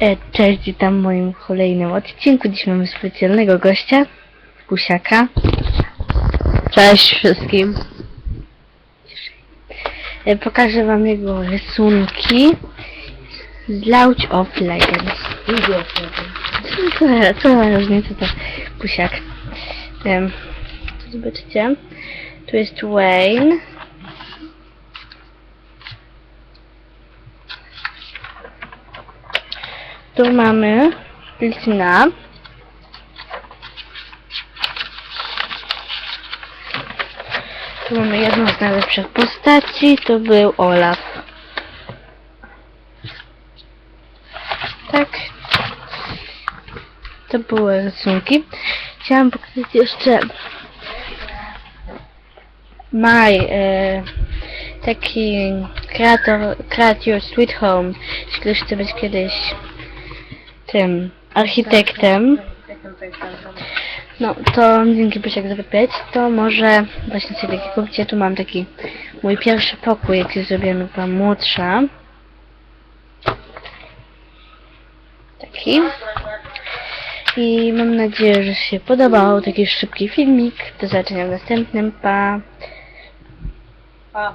E, Cześć, witam w moim kolejnym odcinku. Dziś mamy specjalnego gościa, Pusiaka. Cześć wszystkim. E, Pokażę wam jego rysunki z Lauch of Legends. Co, ma różnica to Pusiak. Em, zobaczcie, tu jest Wayne. Tu mamy Lina. Tu mamy jedną z najlepszych postaci, to był Olaf. Tak. To były rysunki. Chciałam pokazać jeszcze Maj, e, taki kreator, Create Your Sweet Home, jeśli ktoś chce być kiedyś tym architektem, no to dzięki Pysiak za to może właśnie sobie taki kupcie. Tu mam taki mój pierwszy pokój, jaki zrobiłem była młodsza. Taki. I mam nadzieję, że się podobał taki szybki filmik. Do zobaczenia w następnym. Pa! Pa.